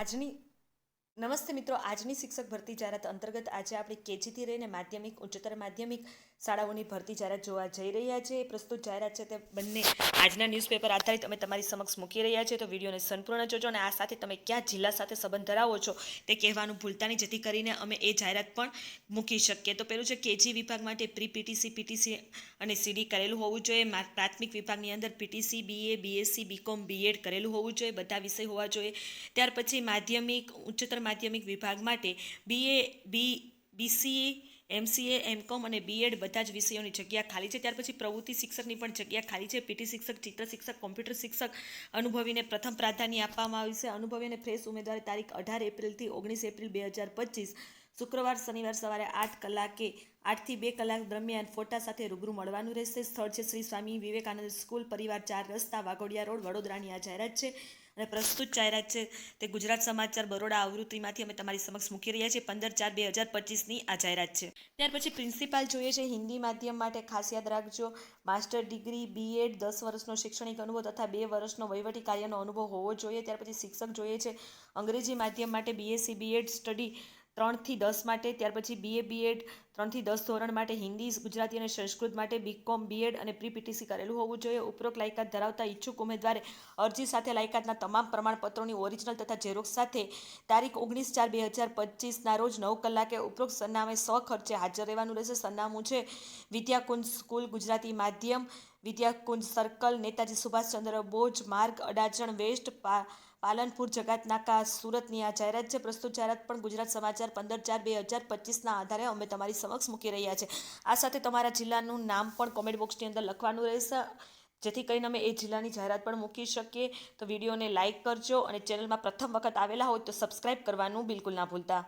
આજની નમસ્તે મિત્રો, આજની શિક્ષક ભરતી જાહેરાત અંતર્ગત આજે આપણે કેજીથી રહીને માધ્યમિક, ઉચ્ચતર માધ્યમિક શાળાઓની ભરતી જાહેરાત જોવા જઈ રહ્યા છે. પ્રસ્તુત જાહેરાત છે તે બંને આજના ન્યૂઝપેપર આધારિત અમે તમારી સમક્ષ મૂકી રહ્યા છીએ. તો વિડીયોને સંપૂર્ણ જોજો અને આ સાથે તમે ક્યાં જિલ્લા સાથે સંબંધ ધરાવો છો તે કહેવાનું ભૂલતા નહીં જેથી કરીને અમે એ જાહેરાત પણ મૂકી શકીએ. તો પેલું છે, કેજી વિભાગ માટે પ્રી પીટીસી પીટીસી અને સીડી કરેલું હોવું જોઈએ. પ્રાથમિક વિભાગની અંદર PTC, BA, BSc, BCom, BEd કરેલું હોવું જોઈએ. બધા વિષય હોવા જોઈએ. ત્યાર પછી માધ્યમિક, ઉચ્ચતર માધ્યમિક વિભાગ માટે BA B BCA MCA MCom અને બીએડ બધા જ વિષયોની જગ્યા ખાલી છે. ત્યાર પછી પ્રવૃત્તિ શિક્ષકની પણ જગ્યા ખાલી છે. પીટી શિક્ષક, ચિત્ર શિક્ષક કોમ્પ્યુટર શિક્ષક અનુભવીને પ્રથમ પ્રાધાન્ય આપવામાં આવ્યું છે. અનુભવી અને ફ્રેશ ઉમેદવારી તારીખ અઢાર એપ્રિલથી ઓગણીસ એપ્રિલ બે હજાર પચીસ. શુક્રવાર, શનિવાર સવારે આઠ કલાકે આઠથી બે કલાક દરમિયાન ફોટા સાથે રૂબરૂ મળવાનું રહેશે. સ્થળ છે શ્રી સ્વામી વિવેકાનંદ સ્કૂલ. પરિવાર ચાર રસ્તા, વાઘોડિયા રોડ, વડોદરાની આ જાહેરાત છે. અને પ્રસ્તુત જાહેરાત છે તે ગુજરાત સમાચાર બરોડા આવૃત્તિમાંથી અમે તમારી સમક્ષ મૂકી રહ્યા છીએ પંદર ચાર બે હજાર પચીસની આ જાહેરાત છે. ત્યાર પછી પ્રિન્સિપાલ જોઈએ છે હિન્દી માધ્યમ માટે ખાસ યાદ રાખજો માસ્ટર ડિગ્રી બીએડ દસ વર્ષનો શૈક્ષણિક અનુભવ તથા બે વર્ષનો વહીવટી કાર્યનો અનુભવ હોવો જોઈએ. ત્યાર પછી શિક્ષક જોઈએ છે અંગ્રેજી માધ્યમ માટે બીએસસી બીએડ સ્ટડી ત્રણથી દસ માટે, ત્યાર પછી બીએ બીએડ ત્રણથી દસ ધોરણ માટે હિન્દી, ગુજરાતી અને સંસ્કૃત માટે બીકોમ બીએડ અને પ્રી પીટીસી કરેલું હોવું જોઈએ. ઉપરોક્ત લાયકાત ધરાવતા ઈચ્છુક ઉમેદવારે અરજી સાથે લાયકાતના તમામ પ્રમાણપત્રોની ઓરિજિનલ તથા ઝેરોક્ષ સાથે તારીખ ઓગણીસ ચાર બે હજાર પચીસના રોજ નવ કલાકે ઉપરોક્ત સરનામે ખર્ચે હાજર રહેવાનું રહેશે. સરનામું છે વિદ્યાકુંજ સ્કૂલ ગુજરાતી માધ્યમ, વિદ્યાકુંજ સર્કલ, નેતાજી સુભાષચંદ્ર બોઝ, માર્ગ અડાજણ વેસ્ટ, પા પાલનપુર જગાત નાકા સુરતની આ જાહેરાત છે. પ્રસ્તુત જાહેરાત પણ ગુજરાત સમાચાર પંદર ચાર બે હજાર પચીસના આધારે અમે તમારી સમક્ષ મૂકી રહ્યા છે. આ સાથે તમારા જિલ્લાનું નામ પણ કોમેન્ટ બોક્સની અંદર લખવાનું રહેશે. જેથી કરીને અમે એ જિલ્લાની જાહેરાત પણ મૂકી શકીએ. તો વિડીયોને લાઇક કરજો અને ચેનલમાં પ્રથમ વખત આવેલા હોય તો સબસ્ક્રાઇબ કરવાનું બિલકુલ ના ભૂલતા.